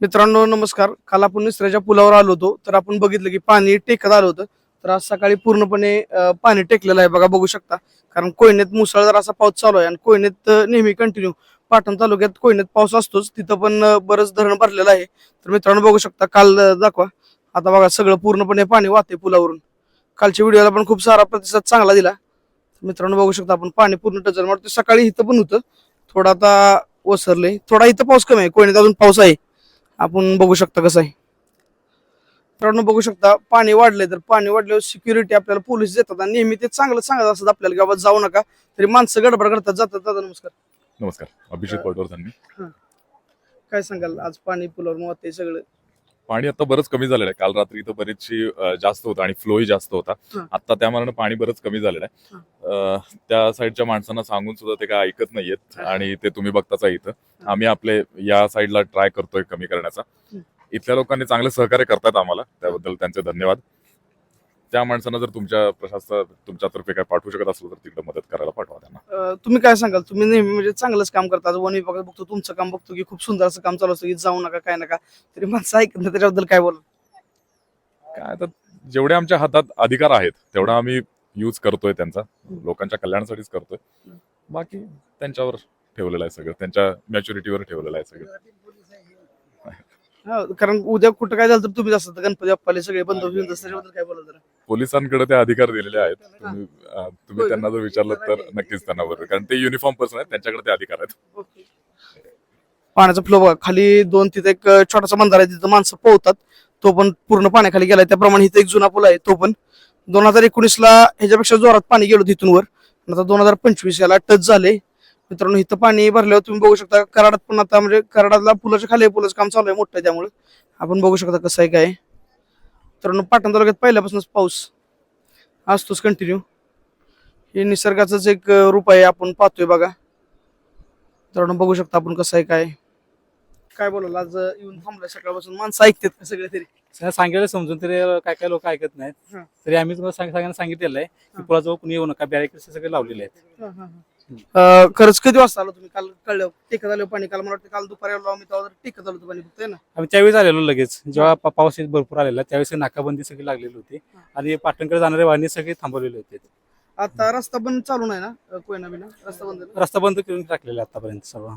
मित्रांनो नमस्कार. काल आपण निसऱ्याच्या पुलावर आलो होतो. तर आपण बघितलं की पाणी टेकत आलं होतं. तर आज सकाळी पूर्णपणे पाणी टेकलेलं आहे बघा बघू शकता. कारण कोयनेत मुसळधार असा पाऊस चालू आहे आणि कोयनेत नेहमी कंटिन्यू पाटण तालुक्यात कोयनेत पाऊस असतोच. तिथं पण बरंच धरण भरलेलं आहे. तर मित्रांनो बघू शकता काल दाखवा. आता बघा सगळं पूर्णपणे पाणी वाहते पुलावरून. कालच्या व्हिडिओला पण खूप सारा प्रतिसाद चांगला दिला. मित्रांनो बघू शकता आपण पाणी पूर्ण टचर मारतो सकाळी इथं पण होतं. थोडा आता ओसरले थोडा इथं पाऊस कमी आहे. कोयनेत अजून पाऊस आहे. आपण बघू शकता कसं आहे. मित्रांनो बघू शकता पाणी वाढलंय तर पाणी वाढल्यावर सिक्युरिटी आपल्याला पोलीस देतात आणि नेहमी ते चांगलं सांगत असतात आपल्याला की बाबा जाऊ नका तरी माणसं गडबड करतात जातात दादा नमस्कार. नमस्कार अभिषेक पटवर्धन काय सांगाल आज पाणी पुलावर ते सगळं? पाणी आता बरंच कमी झालेलं आहे. काल रात्री इथं बरीचशी जास्त होता आणि फ्लोही जास्त होता. आता त्या मानानं पाणी बरंच कमी झालेलं आहे. त्या साईडच्या माणसांना सांगून सुद्धा ते काय ऐकत नाहीयेत. आणि ते तुम्ही बघताच आहे इथं. आम्ही आपले या साईडला ट्राय करतोय कमी करण्याचा. इथल्या लोकांनी चांगलं सहकार्य करतात आम्हाला. त्याबद्दल त्यांचे धन्यवाद. त्या माणसांना जर तुमच्या प्रशासन तुमच्यातर्फे काय पाठवू शकत असलं तर तिकडे मदत करायला पाठवा त्यांना. अं, तुम्ही काय सांगाल? तुम्ही नेहमी म्हणजे चांगलंच काम करता. आज वन विभागात बघतो तुमचं काम बघतो की खूप सुंदर असं काम चालू असतं की जाऊ नका काय नका. तरी माणसं ऐकत नाही त्याच्याबद्दल काय बोल काय आता जेवढे आमच्या हातात अधिकार आहेत तेवढा आम्ही यूज करतोय त्यांचा. लोकांच्या कल्याणासाठीच करतोय. बाकी त्यांच्यावर ठेवलेलं आहे सगळं. त्यांच्या मॅच्युरिटीवर ठेवलेलं आहे सगळं. हा, कारण उद्या कुठं काय झालं तर तुम्ही असतात गणपती बाप्पाले सगळे बंद त्याच्याबद्दल काय बोला जरा? पोलिसांकडे ते अधिकार दिलेले आहेत. तुम्ही अं, होय. तुम्ही त्यांना जर विचारलं तर नक्कीच त्यांना बरोबर कारण ते युनिफॉर्म पर्सन आहेत त्यांच्याकडे ते अधिकार आहेत. पाण्याचा फ्लो बघा खाली दोन तिथे एक अं, छोटासा बंधारा आहे तिथं माणसं पोहतात. तो पण पूर्ण पाण्याखाली गेलाय त्याप्रमाणे इथे एक जुना पूल आहे तो पण. दोन हजार एकोणीस ला ह्याच्यापेक्षा जोरात पाणी गेलो तिथून वर आणि आता दोन हजार पंचवीस याला टच झाले. मित्रांनो इथं पाणी भरल्यावर तुम्ही बघू शकता कराडात पण आता म्हणजे कराडातला पुलाच्या खाली पुलाचं काम चालू आहे मोठं त्यामुळे. आपण बघू शकता कसं आहे काय मित्रांनो पाटण तालुक्यात पहिल्यापासूनच पाऊस असतोच कंटिन्यू हे निसर्गाचंच एक रूप आहे आपण पाहतोय बघा. मित्रांनो बघू शकता आपण कसं आहे काय काय बोलाल आज येऊन थांबलाय सकाळपासून. माणसं ऐकतात का सगळे तरी? सांगितलं समजून तरी काय काय लोक ऐकत नाहीत. तरी आम्ही तुम्हाला सांग- सगळ्यांना सांगितलेलं आहे की. पुढाजवळ कुणी येऊ नका बॅरिकेड सगळे लावलेले आहेत. अं, खरंच कधी वाजता आलो तुम्ही? काल कळलं टेकत आलो पाणी काल मला वाटतं काल दुपारी आलो आम्ही तेव्हा टेकत आलो होतं पाणी फक्त ना? आम्ही त्यावेळेस आलेलो लगेच. जेव्हा पा- पाऊस भरपूर आलेला त्यावेळेस नाकाबंदी सगळी लागलेली होती. आणि पाटणकडे जाणारे वाहने सगळे थांबवलेले होते. आता रस्ता बंद चालू नाही ना? कोयना बिना? रस्ता बंद आहे ना? रस्ता बंद करून टाकलेला आतापर्यंत सर्व.